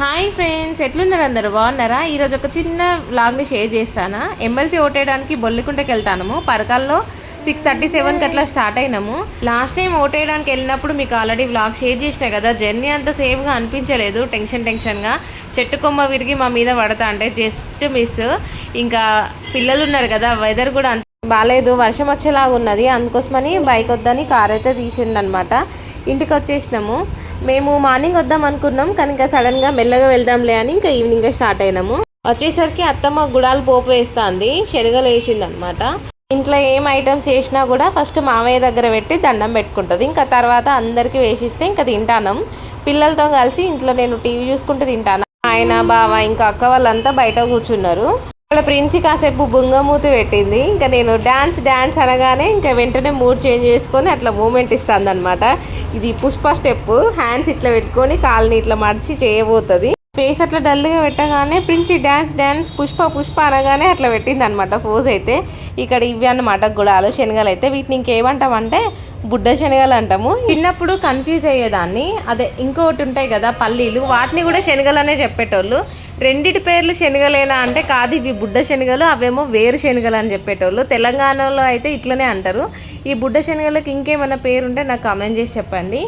Hi friends ఎట్లున్నారు అందరు? బాగున్నారా? ఈరోజు ఒక చిన్న వ్లాగ్ని షేర్ చేస్తాను. ఎమ్మెల్సీ ఓటేయడానికి బొల్లికుంటకి వెళ్తాము పరకాల్లో సిక్స్ థర్టీ సెవెన్కి అట్లా స్టార్ట్ అయినాము. లాస్ట్ టైం ఓటేయడానికి వెళ్ళినప్పుడు మీకు ఆల్రెడీ వ్లాగ్ షేర్ చేసిన కదా జర్నీ అంత సేఫ్గా అనిపించలేదు. టెన్షన్ టెన్షన్గా చెట్టు కొమ్మ విరిగి మా మీద పడతా అంటే జస్ట్ మిస్ ఇంకా పిల్లలు ఉన్నారు కదా వెదర్ కూడా అంత బాగాలేదు వర్షం వచ్చేలాగా ఉన్నది. అందుకోసమని బైక్ వద్దని కార్ అయితే తీసిండనమాట. ఇంటికి వచ్చేసినాము మేము మార్నింగ్ వద్దాం అనుకున్నాం కానీ ఇంకా సడన్గా మెల్లగా వెళ్దాంలే అని ఇంకా ఈవినింగ్ స్టార్ట్ అయినాము. వచ్చేసరికి అత్తమ్మ గుడాలు పోపు వేస్తుంది శనగలు వేసింది అనమాట ఇంట్లో ఏం ఐటమ్స్ వేసినా కూడా ఫస్ట్ మామయ్య దగ్గర పెట్టి దండం పెట్టుకుంటుంది. ఇంకా తర్వాత అందరికీ వేసిస్తే ఇంకా తింటాను. పిల్లలతో కలిసి ఇంట్లో నేను టీవీ చూసుకుంటూ తింటాను. ఆయన బావ ఇంకా అక్క వాళ్ళంతా బయట కూర్చున్నారు. ఇక్కడ ప్రిన్సి కాసేపు బుంగమూతి పెట్టింది. ఇంకా నేను డ్యాన్స్ డ్యాన్స్ అనగానే ఇంకా వెంటనే మూడ్ చేంజ్ చేసుకొని అట్లా మూమెంట్ ఇస్తుందనమాట ఇది పుష్ప స్టెప్ హ్యాండ్స్ ఇట్లా పెట్టుకొని కాళ్ళని ఇట్లా మడిచి చేయబోతుంది. ఫేస్ అట్లా డల్గా పెట్టగానే ప్రిన్సి డ్యాన్స్ డ్యాన్స్ పుష్ప పుష్ప అనగానే అట్లా పెట్టింది అనమాట పోజ్ అయితే. ఇక్కడ ఇవి అన్నమాట గుడాలు శనగలు అయితే. వీటిని ఇంకేమంటామంటే బుడ్డ శనగలు అంటాము. చిన్నప్పుడు కన్ఫ్యూజ్ అయ్యేదాన్ని. అదే ఇంకొకటి ఉంటాయి కదా పల్లీలు. వాటిని కూడా శనగలనే చెప్పేటోళ్ళు. రెండిటి పేర్లు శనగలేనా అంటే కాదు ఇవి బుడ్డ శనగలు అవేమో వేరు శనగలు అని చెప్పేటోళ్ళు. తెలంగాణలో అయితే ఇట్లనే అంటారు. ఈ బుడ్డ శనగలకు ఇంకేమైనా పేరుంటే నాకు కామెంట్ చేసి చెప్పండి.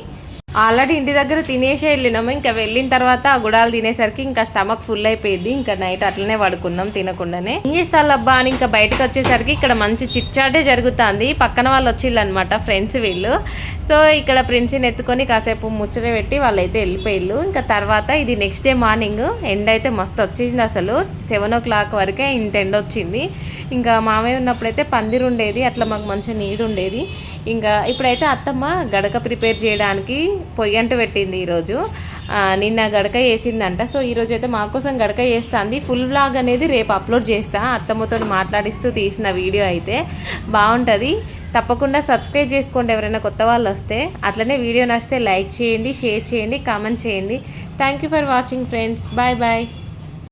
ఆల్రెడీ ఇంటి దగ్గర తినేసే వెళ్ళినాము. ఇంకా వెళ్ళిన తర్వాత ఆ గుడాలు తినేసరికి ఇంకా స్టమక్ ఫుల్ అయిపోయింది. ఇంకా నైట్ అట్లనే పడుకున్నాం తినకుండానే. ఏం చేస్తాను అబ్బా అని ఇంకా బయటకు వచ్చేసరికి ఇక్కడ మంచి చిట్చాటే జరుగుతుంది. పక్కన వాళ్ళు వచ్చిళ్ళనమాట ఫ్రెండ్స్ వీళ్ళు. సో ఇక్కడ ప్రిన్సిని ఎత్తుకొని కాసేపు ముచ్చట పెట్టి వాళ్ళైతే వెళ్ళిపోయిళ్ళు. ఇంకా తర్వాత ఇది నెక్స్ట్ డే మార్నింగ్. ఎండ్ అయితే మస్తు వచ్చింది అసలు. సెవెన్ ఓ క్లాక్ వరకే ఇంత ఎండ వచ్చింది. ఇంకా మామయ్య ఉన్నప్పుడైతే పందిరు ఉండేది. అట్లా మాకు మంచిగా నీడు ఉండేది. ఇంకా ఇప్పుడైతే అత్తమ్మ గడక ప్రిపేర్ చేయడానికి పొయ్యి అంటు పెట్టింది ఈరోజు. నిన్న గడక వేసిందంట. సో ఈరోజు అయితే మా కోసం గడక వేస్తుంది. ఫుల్ వ్లాగ్ అనేది రేపు అప్లోడ్ చేస్తా. అత్తమ్మతో మాట్లాడిస్తూ తీసిన వీడియో అయితే బాగుంటుంది. తప్పకుండా సబ్స్క్రైబ్ చేసుకోండి ఎవరైనా కొత్త వాళ్ళు వస్తే. అట్లనే వీడియో నచ్చితే లైక్ చేయండి షేర్ చేయండి కామెంట్ చేయండి. Thank you for watching friends bye bye